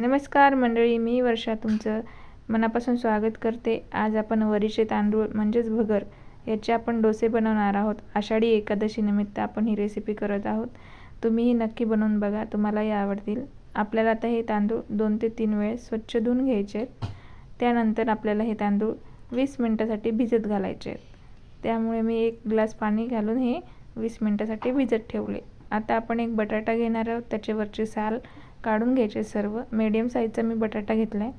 नमस्कार मंडळी मी वर्षा तुमचं मनापासून स्वागत करते. आज आपण वरीचे तांदूळ म्हणजेच भगर याचे आपण डोसे बनवणार आहोत. आषाढी एकादशीनिमित्त आपण ही रेसिपी करत आहोत. तुम्हीही नक्की बनवून बघा तुम्हालाही आवडतील. आपल्याला आता हे तांदूळ दोन ते तीन वेळ स्वच्छ धुवून घ्यायचे आहेत. त्यानंतर आपल्याला हे तांदूळ वीस मिनटासाठी भिजत घालायचे आहेत. त्यामुळे मी एक ग्लास पाणी घालून हे वीस मिनटासाठी भिजत ठेवले. आता आपण एक बटाटा घेणार आहोत त्याच्यावरची साल काढून घ्यायचे सर्व. मीडियम साईजचा मी बटाटा घेतला आहे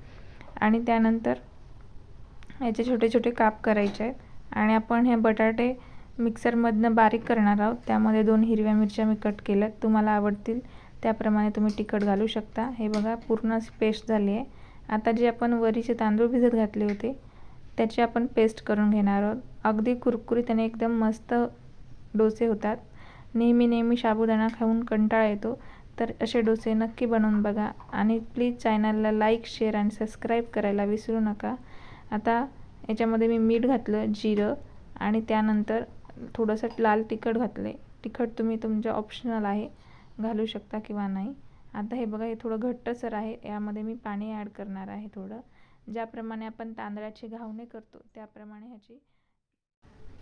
आणि त्यानंतर याचे छोटे छोटे काप करायचे आहेत. आणि आपण हे बटाटे मिक्सरमधनं बारीक करणार आहोत. त्यामध्ये दोन हिरव्या मिरच्या मी कट केल्यात. तुम्हाला आवडतील. त्याप्रमाणे तुम्ही तिखट घालू शकता. हे बघा पूर्ण पेस्ट झाली आहे. आता जे आपण वरीचे तांदूळ भिजत घातले होते त्याची आपण पेस्ट करून घेणार आहोत. अगदी कुरकुरीत आणि एकदम मस्त डोसे होतात. नेहमी नेहमी साबुदाणा खाऊन कंटाळा येतो. तर असे डोसे नक्की बनवून बघा. आणि प्लीज चॅनलला लाईक शेअर आणि सबस्क्राईब करायला विसरू नका. आता याच्यामध्ये मी मीठ घातलं जिरं आणि त्यानंतर थोडंसं लाल तिखट घातलं आहे तिखट तुम्ही तुमच्या ऑप्शनल आहे घालू शकता किंवा नाही. आता हे बघा हे थोडं घट्टसर आहे. यामध्ये मी पाणी ॲड करणार आहे थोडं. ज्याप्रमाणे आपण तांदळाची घावणे करतो त्याप्रमाणे ह्याची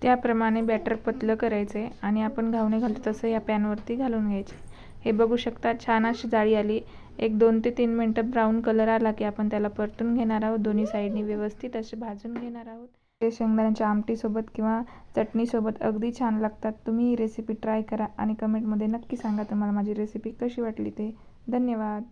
त्याप्रमाणे बॅटर पतलं करायचं आहे आणि आपण घावणे घालतो तसं या पॅनवरती घालून घ्यायचे. हे बघू शकता छान अशी जाळी आली. एक दोन ते तीन मिनटं ब्राऊन कलर आला की आपण त्याला परतून घेणार आहोत. दोन्ही साईडनी व्यवस्थित असे भाजून घेणार आहोत. ते शेंगदाण्याच्या आमटीसोबत किंवा चटणीसोबत अगदी छान लागतात. तुम्ही ही रेसिपी ट्राय करा आणि कमेंटमध्ये नक्की सांगा तुम्हाला माझी रेसिपी कशी वाटली ते. धन्यवाद.